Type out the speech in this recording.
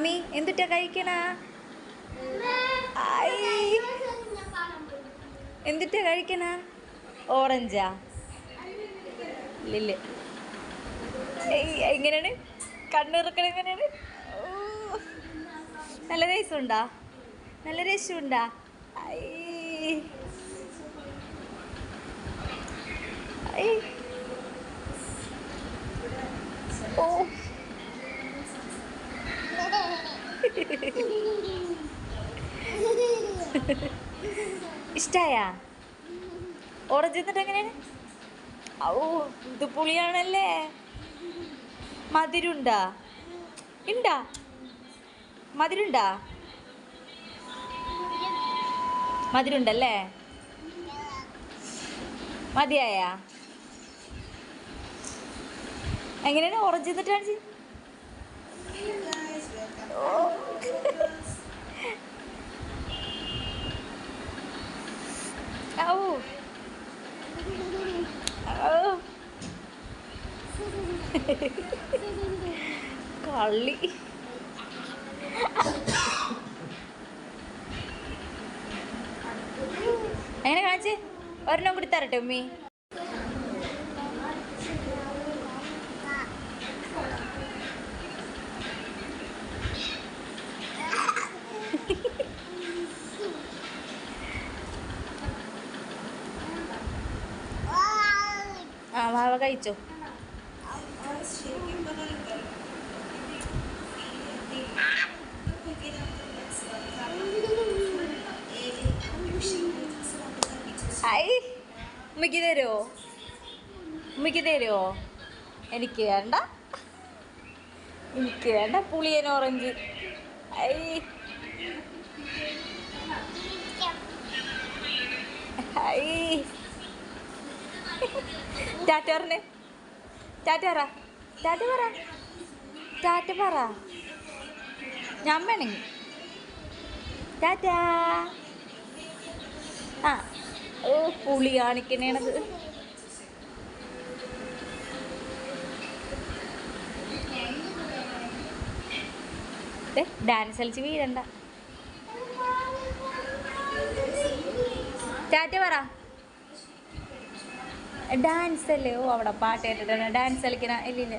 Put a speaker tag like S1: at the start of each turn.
S1: അമ്മി എന്തിട്ടാ കഴിക്കണ? എന്തിട്ടാ കഴിക്കണ? ഓറഞ്ചാ. ഇല്ല എങ്ങനെയാണ്? കണ്ണിറക്കണ എങ്ങനെയാണ്. നല്ല രസമുണ്ടാ? നല്ല രസമുണ്ടാ? ഓ. ഇഷ്ടായാ? ഓറഞ്ച് എന്നിട്ട് എങ്ങനെയാണ് ഔ ഇത് പുളിയാണല്ലേ? മധുരുണ്ടാ? ഉണ്ടാ മധുരുണ്ടാ? മധുരുണ്ടല്ലേ? മതിയായ? എങ്ങനെയാണ് ഓറഞ്ച് എന്നിട്ടാണ് ഔ. കള്ളി. എങ്ങനെ കാണിച്ച്? ഒരെണ്ണം കൂടി തരട്ടെ ഉമ്മി. വാവ കഴിച്ചോ? ഐ ഉമ്മയ്ക്ക് തരുമോ ഉമ്മയ്ക്ക് തരുമോ എനിക്ക് വേണ്ട. എനിക്ക് വേണ്ട പുളിയൻ ഓറഞ്ച്. ഐ. ഐ. ടാറ്റ പറഞ്ഞേ ടാറ്റ പറ ടാറ്റ പറ ടാറ്റ പറ ഞാൻ വേണമെങ്കിൽ ടാറ്റ ആ ഓ പുളി കാണിക്കണേണത്. ഡാൻസ് കളിച്ച് വീഴണ്ട. ടാറ്റ പറ ഡാൻസ് അല്ലേ? ഓ അവിടെ പാട്ട് കേട്ടിട്ടാണ് ഡാൻസ് കളിക്കണ ഇല്ലില്ല.